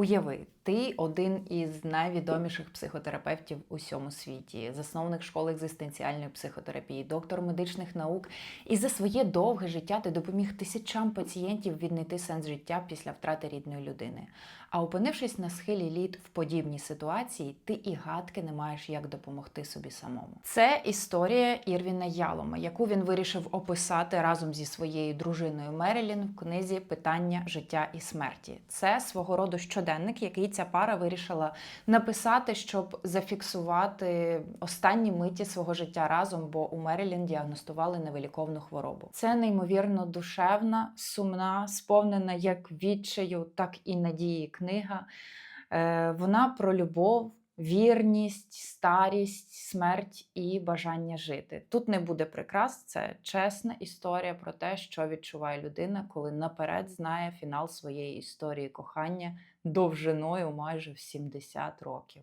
Уяви, ти один із найвідоміших психотерапевтів у всьому світі, засновник школи екзистенціальної психотерапії, доктор медичних наук. І за своє довге життя ти допоміг тисячам пацієнтів віднайти сенс життя після втрати рідної людини. А опинившись на схилі літ в подібній ситуації, ти і гадки не маєш як допомогти собі самому. Це історія Ірвіна Ялома, яку він вирішив описати разом зі своєю дружиною Мерілін в книзі Питання життя і смерті. Це свого роду щоденник, який ця пара вирішила написати, щоб зафіксувати останні миті свого життя разом, бо у Мерілін діагностували невиліковну хворобу. Це неймовірно душевна, сумна, сповнена як відчаю, так і надії книга. Е, Вона про любов. Вірність, старість, смерть і бажання жити. Тут не буде прикрас, це чесна історія про те, що відчуває людина, коли наперед знає фінал своєї історії кохання довжиною майже в 70 років.